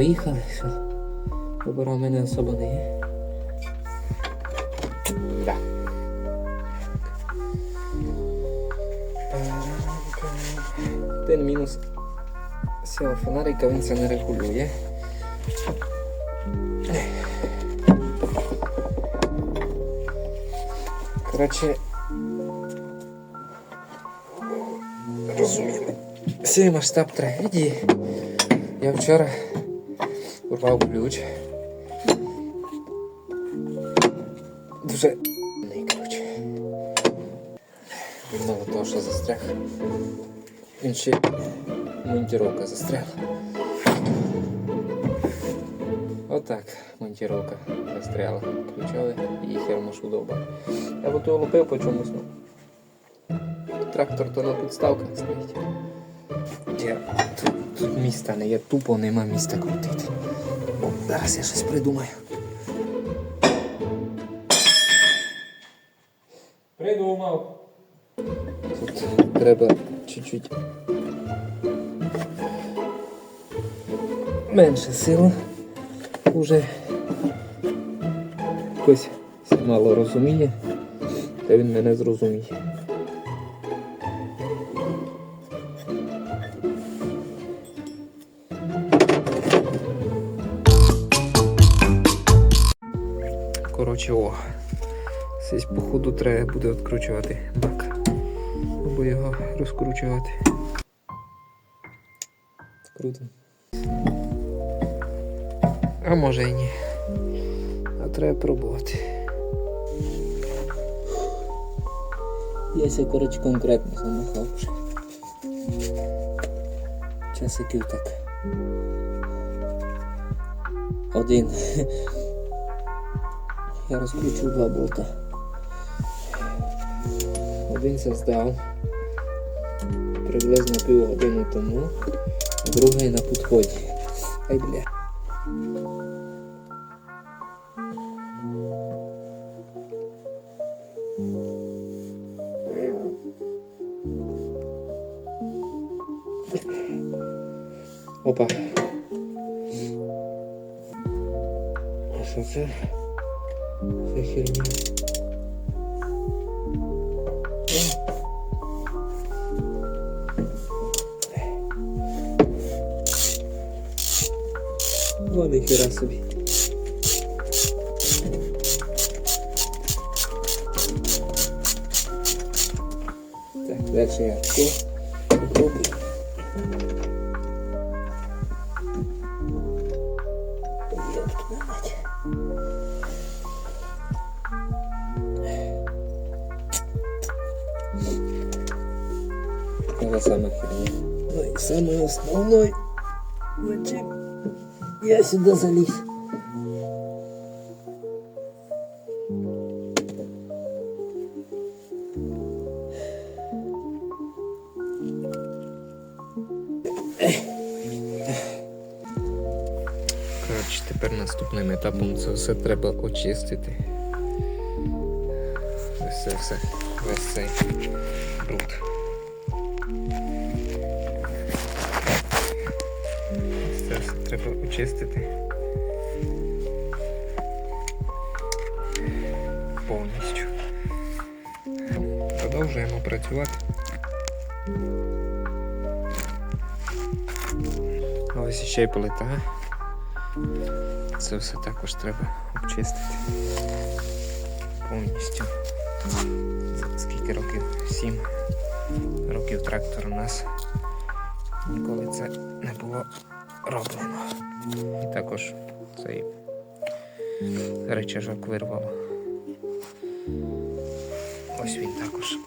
Поїхали, все. Вибора в мене особо не є. Да. Один мінус цього фонарика він це не регулює. Коротше, розуміли. Цей масштаб трагедії. Я вчора урвав ключ. Дуже ключ. Мало того, що застряг. Він ще монтіровка застряла. Отак монтіровка застряла. Включали і хер мушу. Я б то лупив по чомусь. ну. Трактор то на підставках стоїть. Я, тут, тут міста не є, тупо нема міста крутити. О, зараз я щось придумаю. Придумав. Тут треба чуть-чуть менше сили. Уже хтось мало розуміє, та він мене зрозуміє. Коротше, о. Сись походу треба буде відкручувати бак. Або його розкручувати. Круто. А може і ні. А треба пробувати. Я ся, коротше, конкретно замахав вже. Часиків так. Один. Я розкручу два болта. Один создав приблизно півгодини тому, другий на підході. Ай бля. Опа. Що це? Це херня. О, ніхера собі. Так, дальше я тако самый основной. Зачем я сюда залез? Коротше, тепер наступним етапом це все треба очистити. Ось це все, весь цей бруд. Треба очистити. Повністю. Продовжуємо працювати. Ось ще й плита. Це все також треба обчистити повністю. Скільки років? Сім років трактор у нас ніколи це не було роблено. І також цей речажок вирвало. Ось він також.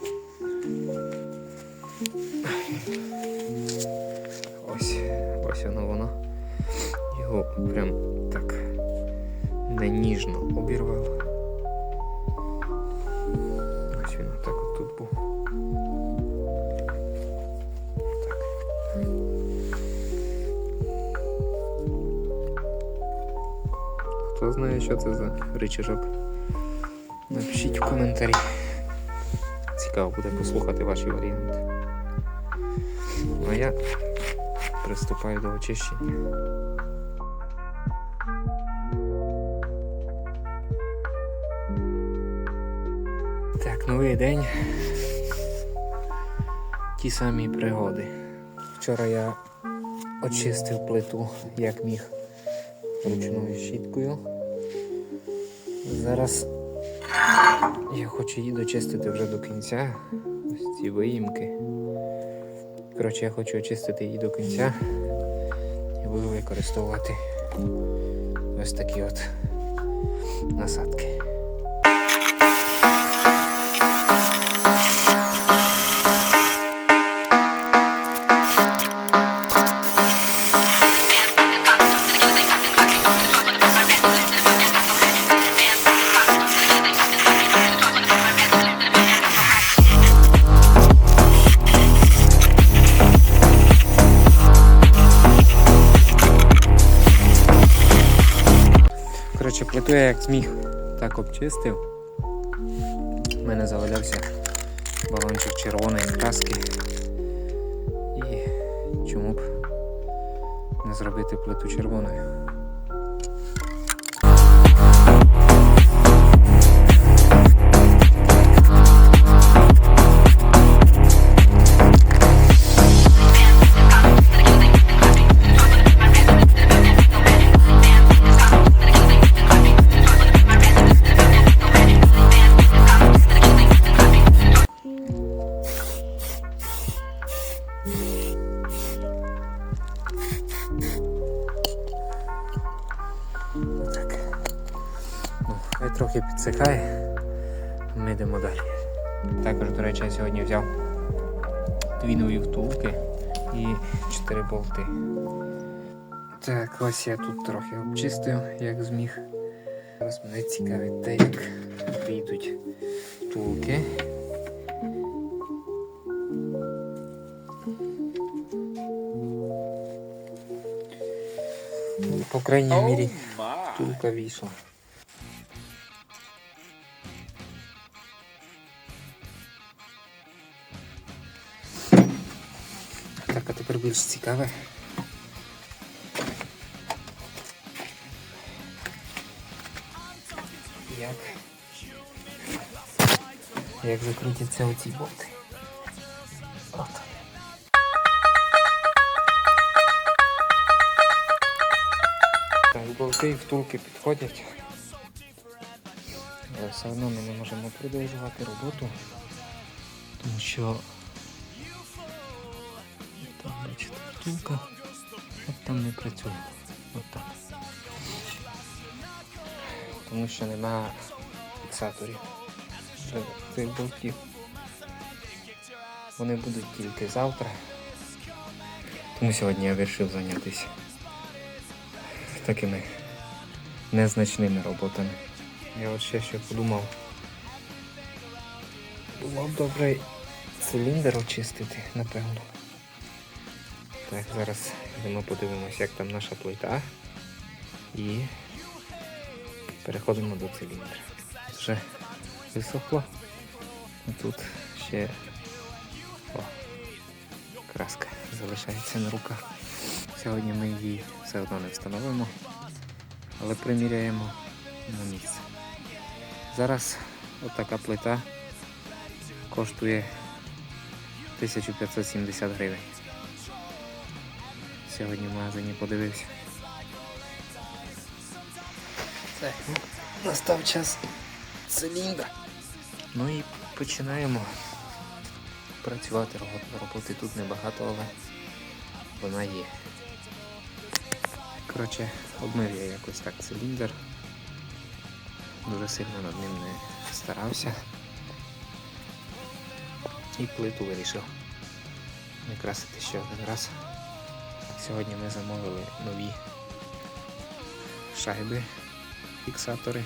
Ось, ось воно воно. Його прям так не ніжно обірвало. Ось він отак от тут був. знає, що це за ричажок. Напишіть в коментарі. Цікаво буде послухати ваші варіанти. Ну а я приступаю до очищення. Так, новий день. Ті самі пригоди. Вчора я очистив плиту як міг ручною щіткою. Зараз я хочу її дочистити вже до кінця. Ось ці виїмки. Коротше, я хочу очистити її до кінця і буду використовувати ось такі от насадки. Плиту я як зміг так обчистив. У мене завалявся балончик червоної краски. І чому б не зробити плиту червоною? Також, до речі, я сьогодні взяв дві нові втулки і чотири болти. Так, ось я тут трохи обчистив, як зміг. Зараз мене цікавить те, як вийдуть втулки. По крайній мірі, втулка вийшла. Так, а тепер більш цікаве. Як, як закрутяться оці болти. От. Так, болти і втулки підходять. Але все одно ми не можемо продовжувати роботу, тому що там, бачите, втулка, от там не працює. От так. Тому що нема фіксаторів цих болтів. Вони будуть тільки завтра. Тому сьогодні я вирішив зайнятися такими незначними роботами. Я от ще що подумав. Було добре циліндр очистити, напевно. Так, зараз йдемо подивимось, як там наша плита. І переходимо до циліндра. Вже висохло. Тут ще о, краска залишається на руках. Сьогодні ми її все одно не встановимо, але приміряємо на місце. Зараз отака плита коштує 1570 гривень. Сьогодні в магазині подивився. Так, ну, настав час циліндра. Ну і починаємо працювати. Роботи тут небагато, але вона є. Коротше, обмив я якось так циліндр. Дуже сильно над ним не старався. І плиту вирішив не красити ще один раз. Сьогодні ми замовили нові шайби, фіксатори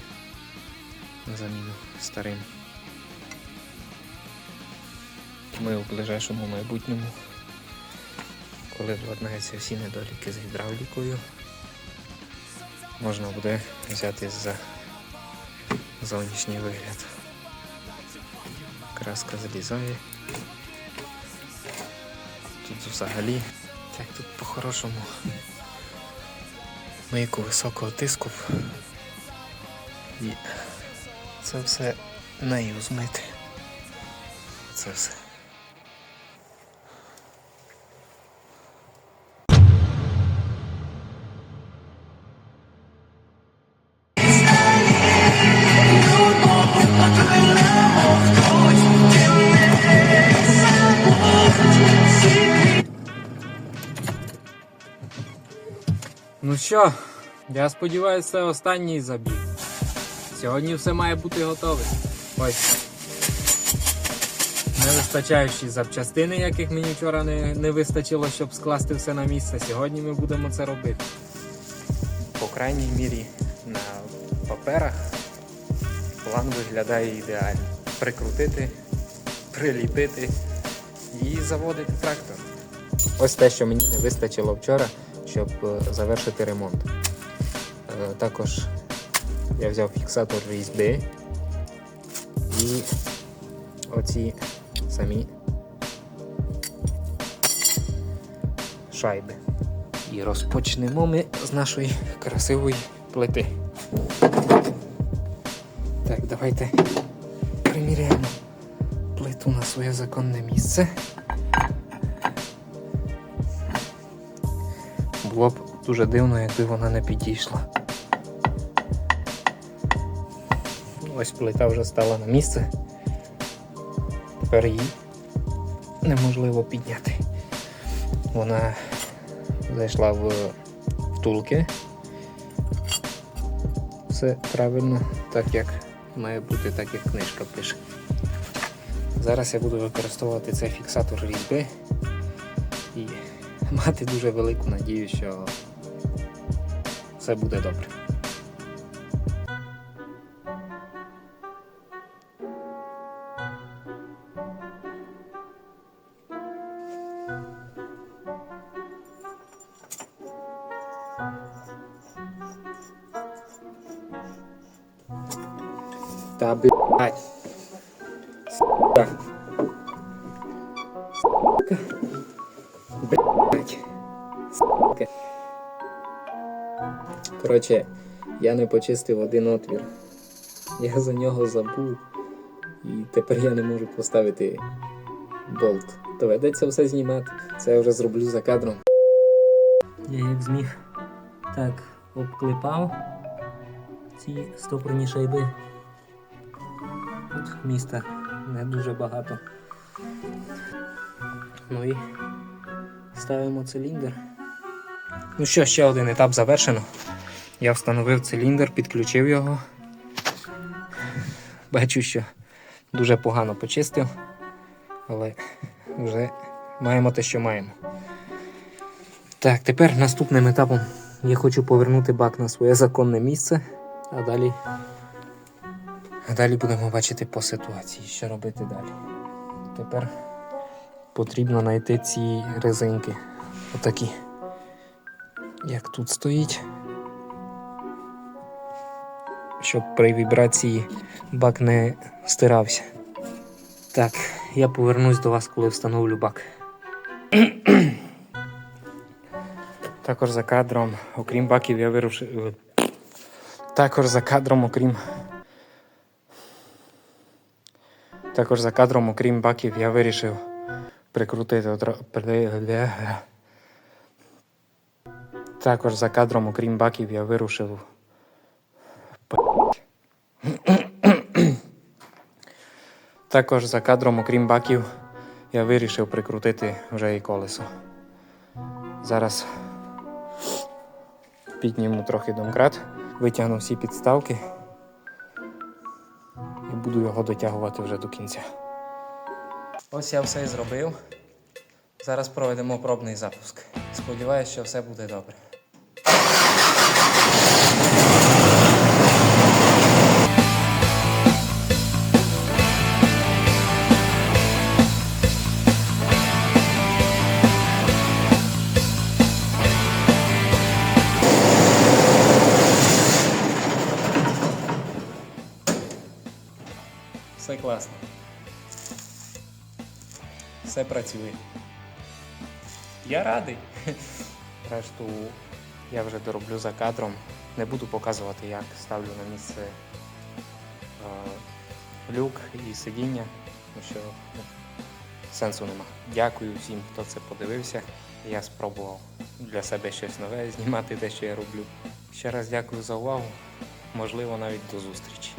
на заміну старим. Ми в ближайшому майбутньому, коли владнаються всі недоліки з гідравлікою, можна буде взяти за зовнішній вигляд. Краска злізає. Тут взагалі, так тут по-хорошому мийку високого тиску. І це все нею змити. це все. Ну що, я сподіваюся, це останній забіг. Сьогодні все має бути готове. Ось. Не вистачаючі запчастини, яких мені вчора не, не вистачило, щоб скласти все на місце. Сьогодні ми будемо це робити. По крайній мірі на паперах план виглядає ідеально. Прикрутити, приліпити і заводити трактор. Ось те, що мені не вистачило вчора, щоб е, завершити ремонт. Е, Також я взяв фіксатор різьби і оці самі шайби. І розпочнемо ми з нашої красивої плити. Так, давайте приміряємо плиту на своє законне місце. Було б дуже дивно, якби вона не підійшла. Ось плита вже стала на місце. Тепер її неможливо підняти. Вона зайшла в втулки. Все правильно, так як має бути, так як книжка пише. Зараз я буду використовувати цей фіксатор різьби мати дуже велику надію, що все буде добре. Та блядь. Коротше, я не почистив один отвір. Я за нього забув. І тепер я не можу поставити болт. Доведеться все знімати. Це я вже зроблю за кадром. Я як зміг так обклепав ці стопорні шайби. Тут міста не дуже багато. Ну і ставимо циліндр. Ну що, ще один етап завершено. Я встановив циліндр, підключив його. Бачу, що дуже погано почистив, але вже маємо те, що маємо. Так, тепер наступним етапом я хочу повернути бак на своє законне місце, а далі, а далі будемо бачити по ситуації, що робити далі. Тепер потрібно знайти ці резинки. Отакі як тут стоїть. Щоб при вібрації бак не стирався. Так, я повернусь до вас, коли встановлю бак. Також за кадром, окрім баків, я вирушив. Також за кадром, окрім. Також за кадром, окрім баків, я вирішив прикрутити також за кадром, окрім баків, я вирушив. Також за кадром, окрім баків, я вирішив прикрутити вже і колесо. Зараз підніму трохи домкрат, витягну всі підставки і буду його дотягувати вже до кінця. Ось я все і зробив. Зараз проведемо пробний запуск. Сподіваюсь, що все буде добре. Все працює. Я радий. Решту я вже дороблю за кадром. Не буду показувати, як ставлю на місце е, люк і сидіння. тому що ну, сенсу нема. Дякую всім, хто це подивився. Я спробував для себе щось нове знімати те, що я роблю. Ще раз дякую за увагу. Можливо, навіть до зустрічі.